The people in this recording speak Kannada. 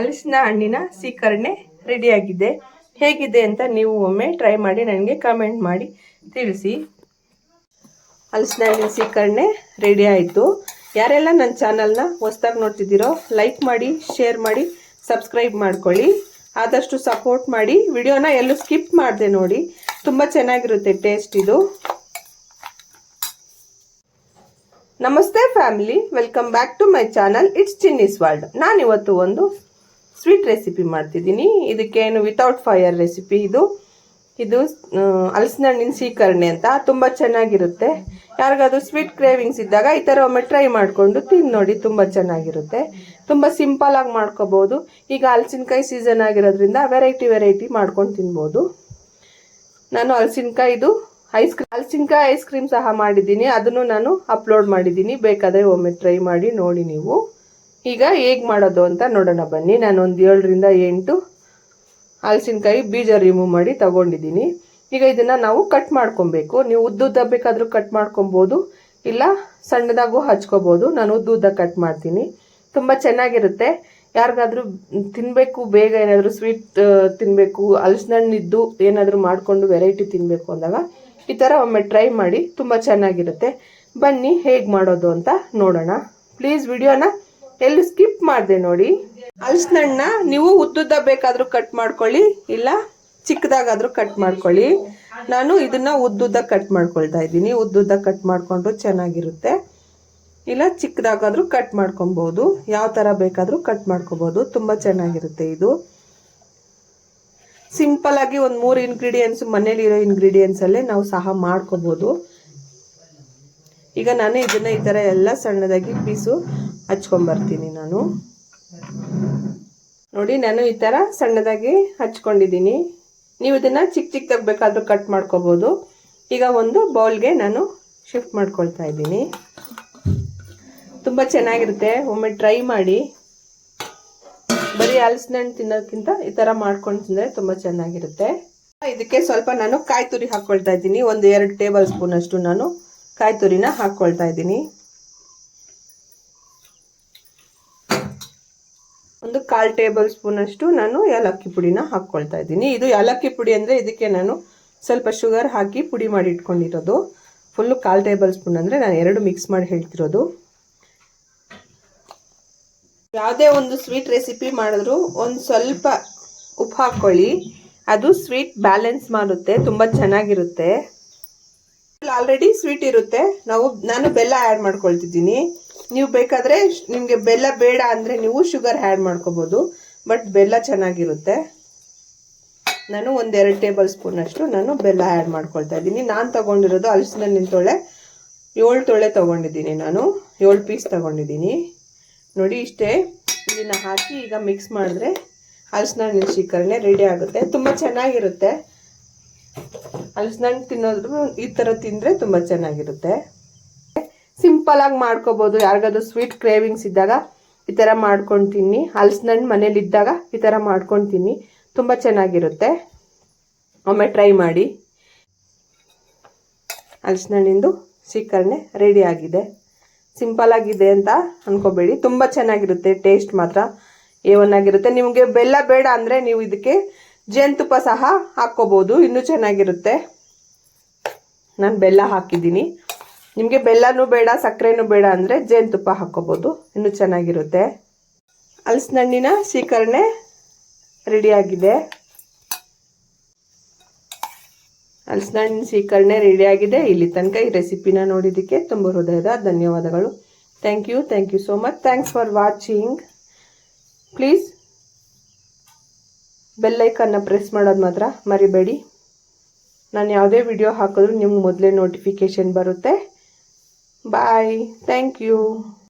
ಹಲಸಿನ ಹಣ್ಣಿನ ಸೀಕರಣೆ ರೆಡಿಯಾಗಿದೆ. ಹೇಗಿದೆ ಅಂತ ನೀವು ಒಮ್ಮೆ ಟ್ರೈ ಮಾಡಿ ನನಗೆ ಕಮೆಂಟ್ ಮಾಡಿ ತಿಳಿಸಿ. ಹಲಸಿನ ಹಣ್ಣಿನ ಸೀಕರಣೆ ರೆಡಿ ಆಯಿತು. ಯಾರೆಲ್ಲ ನನ್ನ ಚಾನಲ್ನ ಹೊಸ್ದಾಗಿ ನೋಡ್ತಿದ್ದೀರೋ ಲೈಕ್ ಮಾಡಿ ಶೇರ್ ಮಾಡಿ ಸಬ್ಸ್ಕ್ರೈಬ್ ಮಾಡ್ಕೊಳ್ಳಿ. ಆದಷ್ಟು ಸಪೋರ್ಟ್ ಮಾಡಿ. ವಿಡಿಯೋನ ಎಲ್ಲೂ ಸ್ಕಿಪ್ ಮಾಡಿದೆ ನೋಡಿ. ತುಂಬ ಚೆನ್ನಾಗಿರುತ್ತೆ ಟೇಸ್ಟ್ ಇದು. ನಮಸ್ತೆ family welcome back to my channel it's Chinni's world ನಾನಿವತ್ತು ಒಂದು ಸ್ವೀಟ್ ರೆಸಿಪಿ ಮಾಡ್ತಿದ್ದೀನಿ. ಇದಕ್ಕೇನು ವಿತೌಟ್ ಫೈರ್ ರೆಸಿಪಿ ಇದು. ಇದು ಹಲಸಿನ ಹಣ್ಣಿನ ಸೀಕರಣೆ ಅಂತ. ತುಂಬ ಚೆನ್ನಾಗಿರುತ್ತೆ. ಯಾರಿಗಾದ್ರೂ ಸ್ವೀಟ್ ಕ್ರೇವಿಂಗ್ಸ್ ಇದ್ದಾಗ ಈ ಥರ ಒಮ್ಮೆ ಟ್ರೈ ಮಾಡಿಕೊಂಡು ತಿಂದು ನೋಡಿ, ತುಂಬ ಚೆನ್ನಾಗಿರುತ್ತೆ. ತುಂಬ ಸಿಂಪಲ್ ಆಗಿ ಮಾಡ್ಕೋಬೋದು. ಈಗ ಹಲಸಿನಕಾಯಿ ಸೀಸನ್ ಆಗಿರೋದ್ರಿಂದ ವೆರೈಟಿ ವೆರೈಟಿ ಮಾಡ್ಕೊಂಡು ತಿನ್ಬೋದು. ನಾನು ಹಲಸಿನಕಾಯಿದು ಐಸ್ ಕ್ರೀಮ್ ಹಲಸಿನಕಾಯಿ ಐಸ್ ಕ್ರೀಮ್ ಸಹ ಮಾಡಿದ್ದೀನಿ. ಅದನ್ನು ನಾನು ಅಪ್ಲೋಡ್ ಮಾಡಿದ್ದೀನಿ. ಬೇಕಾದರೆ ಒಮ್ಮೆ ಟ್ರೈ ಮಾಡಿ, ನೋಡಿ ನೀವು. ಈಗ ಹೇಗೆ ಮಾಡೋದು ಅಂತ ನೋಡೋಣ. ಬನ್ನಿ ನಾನು ಒಂದು ಏಳರಿಂದ ಎಂಟು ಹಲಸಿನಕಾಯಿ ಬೀಜ ರಿಮೂವ್ ಮಾಡಿ ತಗೊಂಡಿದ್ದೀನಿ. ಈಗ ಇದನ್ನು ನಾವು ಕಟ್ ಮಾಡ್ಕೊಬೇಕು. ನೀವು ಉದ್ದುದ್ದ ಬೇಕಾದರೂ ಕಟ್ ಮಾಡ್ಕೊಬೋದು, ಇಲ್ಲ ಸಣ್ಣದಾಗೂ ಹಚ್ಕೋಬೋದು. ನಾನು ಉದ್ದುದ್ದ ಕಟ್ ಮಾಡ್ತೀನಿ. ತುಂಬ ಚೆನ್ನಾಗಿರುತ್ತೆ. ಯಾರಿಗಾದರೂ ತಿನ್ನಬೇಕು ಬೇಗ ಏನಾದರೂ ಸ್ವೀಟ್ ತಿನ್ನಬೇಕು ಹಲಸಿನಣ್ಣಿದ್ದು ಏನಾದರೂ ಮಾಡಿಕೊಂಡು ವೆರೈಟಿ ತಿನ್ನಬೇಕು ಅಂದಾಗ ಈ ಥರ ಒಮ್ಮೆ ಟ್ರೈ ಮಾಡಿ ತುಂಬ ಚೆನ್ನಾಗಿರುತ್ತೆ. ಬನ್ನಿ, ಹೇಗೆ ಮಾಡೋದು ಅಂತ ನೋಡೋಣ. ಪ್ಲೀಸ್ ವಿಡಿಯೋನ ಎಲ್ಲಿ ಸ್ಕಿಪ್ ಮಾಡಿದೆ ನೋಡಿ. ಹಲಸಿನಣ್ಣ ನೀವು ಉದ್ದುದ್ದ ಬೇಕಾದರೂ ಕಟ್ ಮಾಡ್ಕೊಳ್ಳಿ, ಇಲ್ಲ ಚಿಕ್ಕದಾಗಾದರೂ ಕಟ್ ಮಾಡ್ಕೊಳ್ಳಿ. ನಾನು ಇದನ್ನ ಉದ್ದುದ್ದ ಕಟ್ ಮಾಡ್ಕೊಳ್ತಾ ಇದ್ದೀನಿ. ಉದ್ದುದ್ದ ಕಟ್ ಮಾಡಿಕೊಂಡ್ರು ಚೆನ್ನಾಗಿರುತ್ತೆ. ಇಲ್ಲ ಚಿಕ್ಕದಾಗಾದ್ರೂ ಕಟ್ ಮಾಡ್ಕೊಬೋದು ಯಾವ ಥರ ಬೇಕಾದರೂ ಕಟ್ ಮಾಡ್ಕೊಬೋದು ತುಂಬ ಚೆನ್ನಾಗಿರುತ್ತೆ ಇದು. ಸಿಂಪಲ್ ಆಗಿ ಒಂದು ಮೂರು ಇಂಗ್ರೀಡಿಯೆಂಟ್ಸ್ ಮನೇಲಿರೋ ಇಂಗ್ರೀಡಿಯೆಂಟ್ಸ್ ಅಲ್ಲೇ ನಾವು ಸಹ ಮಾಡ್ಕೋಬೋದು ಈಗ ನಾನು ಇದನ್ನ ಈ ಥರ ಎಲ್ಲ ಸಣ್ಣದಾಗಿ ಪೀಸು ಹಚ್ಕೊಂಬರ್ತೀನಿ ನಾನು. ನೋಡಿ, ನಾನು ಈ ಥರ ಸಣ್ಣದಾಗಿ ಹಚ್ಕೊಂಡಿದ್ದೀನಿ. ನೀವು ಇದನ್ನ ಚಿಕ್ಕ ಚಿಕ್ಕದಾಗಿ ಬೇಕಾದರೂ ಕಟ್ ಮಾಡ್ಕೋಬೋದು. ಈಗ ಒಂದು ಬೌಲ್ಗೆ ನಾನು ಶಿಫ್ಟ್ ಮಾಡ್ಕೊಳ್ತಾ ಇದ್ದೀನಿ. ತುಂಬ ಚೆನ್ನಾಗಿರುತ್ತೆ. ಒಮ್ಮೆ ಟ್ರೈ ಮಾಡಿ. ಬರೀ ಹಲಸಿನ ಹಣ್ಣು ತಿನ್ನೋದಕ್ಕಿಂತ ಈ ಥರ ಮಾಡ್ಕೊಂಡು ತಿಂದರೆ ತುಂಬ ಚೆನ್ನಾಗಿರುತ್ತೆ. ಇದಕ್ಕೆ ಸ್ವಲ್ಪ ನಾನು ಕಾಯಿ ತುರಿ ಹಾಕ್ಕೊಳ್ತಾ ಇದ್ದೀನಿ. ಒಂದು ಎರಡು ಟೇಬಲ್ ಸ್ಪೂನ್ ಅಷ್ಟು ನಾನು ಕಾಯಿ ತುರಿನ ಹಾಕ್ಕೊಳ್ತಾ ಇದ್ದೀನಿ. ಒಂದು ಕಾಲು ಟೇಬಲ್ ಸ್ಪೂನ್ ಅಷ್ಟು ನಾನು ಏಲಕ್ಕಿ ಪುಡಿನ ಹಾಕ್ಕೊಳ್ತಾ ಇದ್ದೀನಿ. ಇದು ಏಲಕ್ಕಿ ಪುಡಿ ಅಂದರೆ ಇದಕ್ಕೆ ನಾನು ಸ್ವಲ್ಪ ಶುಗರ್ ಹಾಕಿ ಪುಡಿ ಮಾಡಿ ಇಟ್ಕೊಂಡಿರೋದು. ಫುಲ್ಲು ಕಾಲು ಟೇಬಲ್ ಸ್ಪೂನ್ ಅಂದರೆ ನಾನು ಎರಡು ಮಿಕ್ಸ್ ಮಾಡಿ ಹೇಳ್ತಿರೋದು. ಯಾವುದೇ ಒಂದು ಸ್ವೀಟ್ ರೆಸಿಪಿ ಮಾಡಿದ್ರು ಒಂದು ಸ್ವಲ್ಪ ಉಪ್ಪು ಹಾಕ್ಕೊಳ್ಳಿ. ಅದು ಸ್ವೀಟ್ ಬ್ಯಾಲೆನ್ಸ್ ಮಾಡುತ್ತೆ, ತುಂಬ ಚೆನ್ನಾಗಿರುತ್ತೆ. ಆಲ್ರೆಡಿ ಸ್ವೀಟ್ ಇರುತ್ತೆ. ನಾವು, ನಾನು ಬೆಲ್ಲ ಆ್ಯಡ್ ಮಾಡ್ಕೊಳ್ತಿದ್ದೀನಿ. ನೀವು ಬೇಕಾದರೆ ನಿಮಗೆ ಬೆಲ್ಲ ಬೇಡ ಅಂದರೆ ನೀವು ಶುಗರ್ ಆ್ಯಡ್ ಮಾಡ್ಕೋಬೋದು. ಬಟ್ ಬೆಲ್ಲ ಚೆನ್ನಾಗಿರುತ್ತೆ. ನಾನು ಒಂದೆರಡು ಟೇಬಲ್ ಸ್ಪೂನ್ ಅಷ್ಟು ನಾನು ಬೆಲ್ಲ ಆ್ಯಡ್ ಮಾಡ್ಕೊಳ್ತಾ ಇದ್ದೀನಿ. ನಾನು ತಗೊಂಡಿರೋದು ನಿಂತೊಳೆ ತೊಳೆ ಏಳು ತೊಳೆ ತಗೊಂಡಿದ್ದೀನಿ ನಾನು. ಏಳು ಪೀಸ್ ತಗೊಂಡಿದ್ದೀನಿ. ನೋಡಿ ಇಷ್ಟೇ, ಇದನ್ನು ಹಾಕಿ ಈಗ ಮಿಕ್ಸ್ ಮಾಡಿದ್ರೆ ಹಲಸಿನ ಹಣ್ಣಿನ ರೆಡಿ ಆಗುತ್ತೆ. ತುಂಬ ಚೆನ್ನಾಗಿರುತ್ತೆ. ಹಣ್ಣು ತಿನ್ನೋದ್ರು ಈ ಥರ ತಿಂದರೆ ತುಂಬ ಚೆನ್ನಾಗಿರುತ್ತೆ. ಸಿಂಪಲಾಗಿ ಮಾಡ್ಕೋಬೋದು. ಯಾರಿಗಾದ್ರೂ ಸ್ವೀಟ್ ಕ್ರೇವಿಂಗ್ಸ್ ಇದ್ದಾಗ ಈ ಥರ ಮಾಡ್ಕೊಂಡು ತಿನ್ನಿ. ಹಣ್ಣು ಮನೇಲಿ ಇದ್ದಾಗ ಈ ಥರ ಮಾಡ್ಕೊಂಡು ತಿನ್ನಿ. ತುಂಬ ಚೆನ್ನಾಗಿರುತ್ತೆ. ಒಮ್ಮೆ ಟ್ರೈ ಮಾಡಿ. ಹಣ್ಣಿಂದು ಸೀಕರಣೆ ರೆಡಿ ಆಗಿದೆ. ಸಿಂಪಲ್ ಆಗಿದೆ ಅಂತ ಅನ್ಕೋಬೇಡಿ. ತುಂಬ ಚೆನ್ನಾಗಿರುತ್ತೆ. ಟೇಸ್ಟ್ ಮಾತ್ರ ಏವನ್ನಾಗಿರುತ್ತೆ ನಿಮಗೆ ಬೆಲ್ಲ ಬೇಡ ಅಂದರೆ ನೀವು ಇದಕ್ಕೆ ಜೇನುತುಪ್ಪ ಸಹ ಹಾಕ್ಕೋಬೋದು. ಇನ್ನೂ ಚೆನ್ನಾಗಿರುತ್ತೆ. ನಾನು ಬೆಲ್ಲ ಹಾಕಿದ್ದೀನಿ. ನಿಮಗೆ ಬೆಲ್ಲನೂ ಬೇಡ, ಸಕ್ಕರೆನೂ ಬೇಡ ಅಂದರೆ ಜೇನುತುಪ್ಪ ಹಾಕ್ಕೋಬೋದು. ಇನ್ನೂ ಚೆನ್ನಾಗಿರುತ್ತೆ. ಹಲಸಿನಣ್ಣಿನ ಸೀಕರಣೆ ರೆಡಿಯಾಗಿದೆ. ಹಲಸಿನಣ್ಣಿನ ಸೀಕರಣೆ ರೆಡಿಯಾಗಿದೆ. ಇಲ್ಲಿ ತನಕ ಈ ರೆಸಿಪಿನ ನೋಡಿದ್ದಕ್ಕೆ ತುಂಬ ಹೃದಯದ ಧನ್ಯವಾದಗಳು. Thank you thank you so much thanks for watching please ಬೆಲ್ಲೈಕನ್ನ press ಮಾಡೋದು ಮಾತ್ರ ಮರಿಬೇಡಿ. ನಾನು ಯಾವುದೇ ವಿಡಿಯೋ ಹಾಕಿದ್ರು ನಿಮ್ಗೆ ಮೊದಲೇ ನೋಟಿಫಿಕೇಷನ್ ಬರುತ್ತೆ. Bye thank you